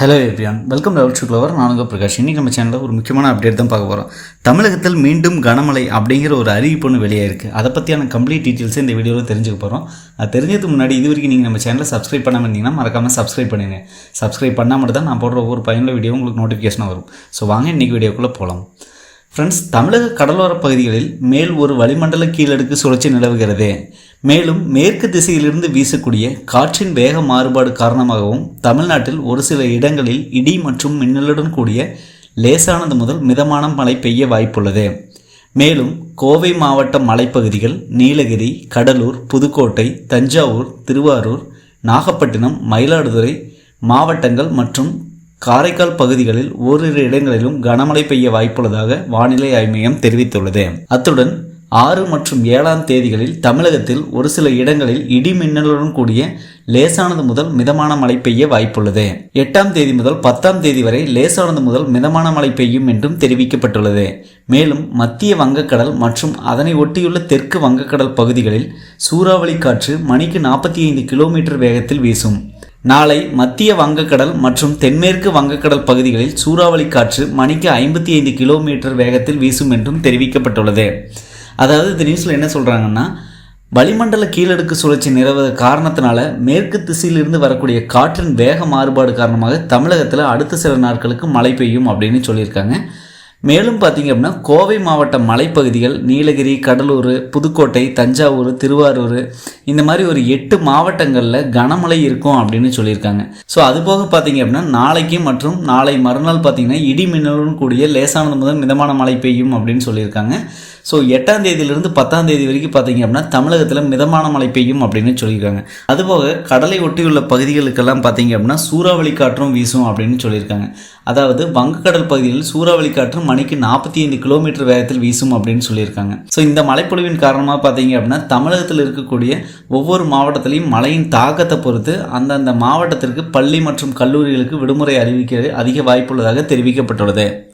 Hello everyone welcome லெவல் சுக்லவர் நானுங்க பிரகாஷ். இன்றைக்கி நம்ம சேனலில் ஒரு முக்கியமான அப்டேட் தான் பார்க்க போகிறோம் தமிழகத்தில் மீண்டும் கனமழை அப்படிங்கிற ஒரு அறிவிப்பு ஒன்று வெளியாயிருக்கு. அதை பற்றியான கம்ப்ளீட் டீட்டெயில்ஸை இந்த வீடியோவில் தெரிஞ்சுக்க போகிறோம் அது தெரிஞ்சதுக்கு முன்னாடி இது வரைக்கும் நீங்கள் நம்ம சேனலை சப்ஸ்கிரைப் பண்ணாமல் இருந்தீங்கன்னா மறக்காமல் சப்ஸ்கிரைப் பண்ணுங்க. சப்ஸ்கிரைப் பண்ணால் மட்டும் தான் நான் போடுற ஒவ்வொரு பயனுள்ள வீடியோ உங்களுக்கு நோட்டிஃபிகேஷன் வரும். ஸோ வாங்க இன்றைக்கி வீடியோக்குள்ளே போகலாம் ஃப்ரெண்ட்ஸ் தமிழக கடலோர பகுதிகளில் மேல் ஒரு வளிமண்டல கீழடுக்கு சுழற்சி நிலவுகிறது. மேலும் மேற்கு திசையிலிருந்து வீசக்கூடிய காற்றின் வேக மாறுபாடு காரணமாகவும் தமிழ்நாட்டில் ஒரு சில இடங்களில் இடி மற்றும் மின்னலுடன் கூடிய லேசானது முதல் மிதமான மழை பெய்ய வாய்ப்புள்ளது. மேலும் கோவை மாவட்ட மலைப்பகுதிகள் நீலகிரி கடலூர் புதுக்கோட்டை தஞ்சாவூர் திருவாரூர் நாகப்பட்டினம் மயிலாடுதுறை மாவட்டங்கள் மற்றும் காரைக்கால் பகுதிகளில் ஓரிரு இடங்களிலும் கனமழை பெய்ய வாய்ப்புள்ளதாக வானிலை ஆய்வு மையம் தெரிவித்துள்ளது. அத்துடன் ஆறு மற்றும் ஏழாம் தேதிகளில் தமிழகத்தில் ஒரு சில இடங்களில் இடி மின்னலுடன் கூடிய லேசானது முதல் மிதமான மழை பெய்ய வாய்ப்புள்ளது. எட்டாம் தேதி முதல் பத்தாம் தேதி வரை லேசானது முதல் மிதமான மழை பெய்யும் என்றும் தெரிவிக்கப்பட்டுள்ளது. மேலும் மத்திய வங்கக்கடல் மற்றும் அதனை ஒட்டியுள்ள தெற்கு வங்கக்கடல் பகுதிகளில் சூறாவளி காற்று மணிக்கு நாற்பத்தி ஐந்து கிலோமீட்டர் வேகத்தில் வீசும். நாளை மத்திய வங்கக்கடல் மற்றும் தென்மேற்கு வங்கக்கடல் பகுதிகளில் சூறாவளி காற்று மணிக்கு ஐம்பத்தி ஐந்து கிலோமீட்டர் வேகத்தில் வீசும் என்றும் தெரிவிக்கப்பட்டுள்ளது. அதாவது இந்த நியூஸில் என்ன சொல்கிறாங்கன்னா வளிமண்டல கீழடுக்கு சுழற்சி நிலவ காரணத்தினால மேற்கு திசையிலிருந்து வரக்கூடிய காற்றின் வேக மாறுபாடு காரணமாக தமிழகத்தில் அடுத்த சில நாட்களுக்கு மழை பெய்யும் அப்படின்னு சொல்லியிருக்காங்க. மேலும் பார்த்தீங்க அப்படின்னா கோவை மாவட்ட மலைப்பகுதிகள் நீலகிரி கடலூர் புதுக்கோட்டை தஞ்சாவூர் திருவாரூர் இந்த மாதிரி ஒரு எட்டு மாவட்டங்களில் கனமழை இருக்கும் அப்படின்னு சொல்லியிருக்காங்க. ஸோ அது போக பார்த்தீங்க அப்படின்னா நாளைக்கு மற்றும் நாளை மறுநாள் பார்த்தீங்கன்னா இடி மின்னலுடன் கூடிய லேசானது முதல் மிதமான மழை பெய்யும் அப்படின்னு சொல்லியிருக்காங்க. ஸோ எட்டாம் தேதியிலிருந்து பத்தாம் தேதி வரைக்கும் பார்த்தீங்க அப்படின்னா தமிழகத்தில் மிதமான மழை பெய்யும் அப்படின்னு சொல்லியிருக்காங்க. அதுபோக கடலை ஒட்டியுள்ள பகுதிகளுக்கெல்லாம் பார்த்தீங்க அப்படின்னா சூறாவளி காற்றும் வீசும் அப்படின்னு சொல்லியிருக்காங்க. அதாவது வங்கக்கடல் பகுதியில் சூறாவளி காற்று மணிக்கு நாற்பத்தி ஐந்து கிலோமீட்டர் வேகத்தில் வீசும் அப்படின்னு சொல்லியிருக்காங்க. ஸோ இந்த மழைப்பொழிவின் காரணமாக பார்த்தீங்க அப்படின்னா தமிழகத்தில் இருக்கக்கூடிய ஒவ்வொரு மாவட்டத்திலையும் மழையின் தாக்கத்தை பொறுத்து அந்தந்த மாவட்டத்திற்கு பள்ளி மற்றும் கல்லூரிகளுக்கு விடுமுறை அறிவிக்க அதிக வாய்ப்புள்ளதாக தெரிவிக்கப்பட்டுள்ளது.